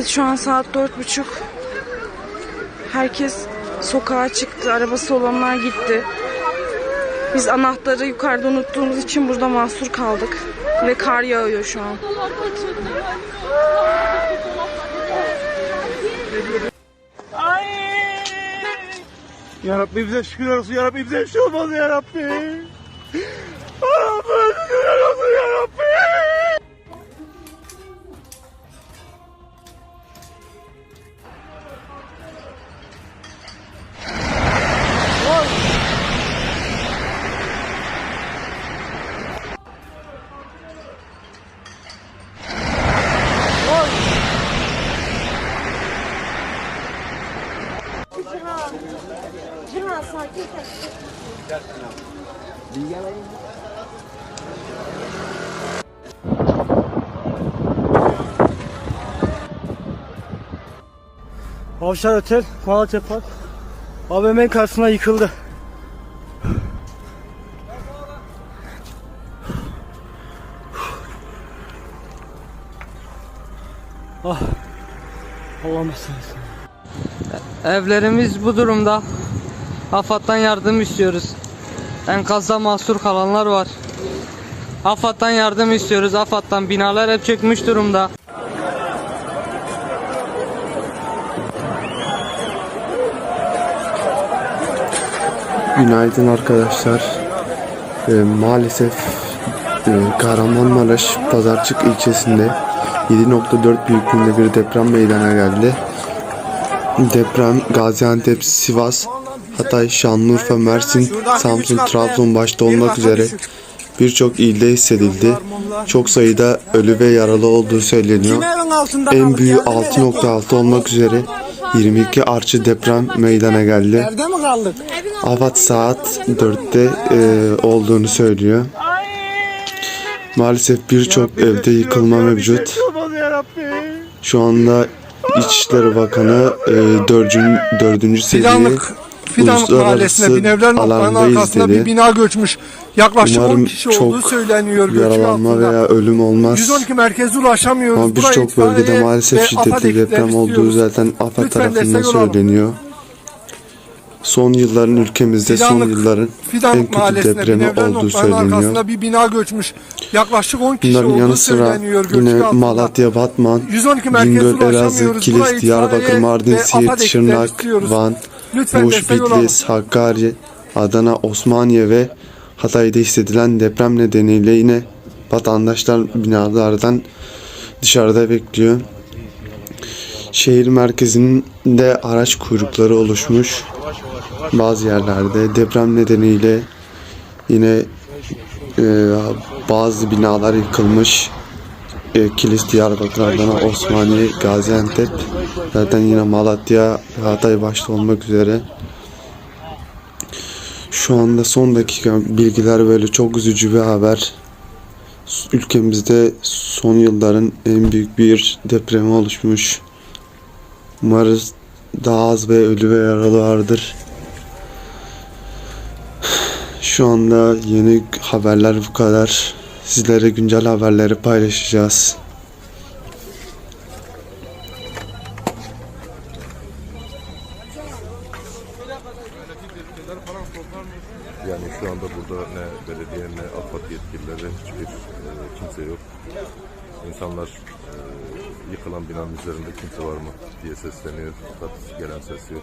Evet şu an saat dört buçuk. Herkes sokağa çıktı. Arabası olanlar gitti. Biz anahtarı yukarıda unuttuğumuz için burada mahsur kaldık. Ve kar yağıyor şu an. Ya Rabbi bize şükürler olsun ya Rabbi bize bir şey olmaz ya. Avşar Otel, Malatya Park. AVM'nin karşısına yıkıldı. Ah. Allah'ım. Evlerimiz bu durumda. AFAD'dan yardım istiyoruz. Enkazda mahsur kalanlar var. AFAD'dan yardım istiyoruz. AFAD'dan binalar hep çökmüş durumda. Günaydın arkadaşlar. Ee, maalesef e, Kahramanmaraş Pazarcık ilçesinde 7.4 büyüklüğünde bir deprem meydana geldi. Deprem Gaziantep, Sivas, Hatay, Şanlıurfa, Mersin, Samsun, Trabzon başta olmak üzere birçok ilde hissedildi. Çok sayıda ölü ve yaralı olduğu söyleniyor. En büyüğü 6.6 olmak üzere 22 artçı deprem meydana geldi. Evde? Afat saat 4'te e, olduğunu söylüyor. Maalesef birçok evde yıkılma mevcut. Şu anda İçişleri Bakanı e, dördüncü, dördüncü seviye Fidanlık Mahallesi'ne binevler alandayız arkasında dedi. bir bina göçmüş. Yaklaşık 10 Umarım kişi olduğu söyleniyor yaralanma altında. veya ölüm olmaz. 112 merkeze ulaşamıyoruz. Ama birçok bölgede maalesef şiddetli deprem olduğu istiyoruz. zaten AFAD Lütfen tarafından olalım. söyleniyor. Son yılların ülkemizde son Fidanlık- yılların en Fidanlık kötü Mahallesi'ne depremi olduğu söyleniyor. bir bina göçmüş. Yaklaşık 10 kişi Bunların yanı sıra yine altında. Malatya, Batman, 112 merkeze Bingöl, Elazığ. Kilis, Diyarbakır, Mardin, Siirt, Şırnak. Van, Lütfen destek olalım. Bitlis, Hakkari, Adana, Osmaniye ve Hatay'da hissedilen deprem nedeniyle yine vatandaşlar binalardan dışarıda bekliyor. Şehir merkezinde araç kuyrukları oluşmuş. Bazı yerlerde deprem nedeniyle yine e, bazı binalar yıkılmış. E, Kilis, Diyarbakır, Adana, Osmaniye, Gaziantep, zaten yine Malatya, Hatay başta olmak üzere. Şu anda son dakika bilgiler böyle çok üzücü bir haber. Ülkemizde son yılların en büyük bir depremi oluşmuş. Umarız daha az ve ölü ve yaralı vardır. Şu anda yeni haberler bu kadar. Sizlere güncel haberleri paylaşacağız. Yani şu anda burada ne belediye ne AFAD yetkilileri hiçbir e, kimse yok. İnsanlar e, yıkılan binanın üzerinde kimse var mı diye sesleniyor. Fakat gelen ses yok.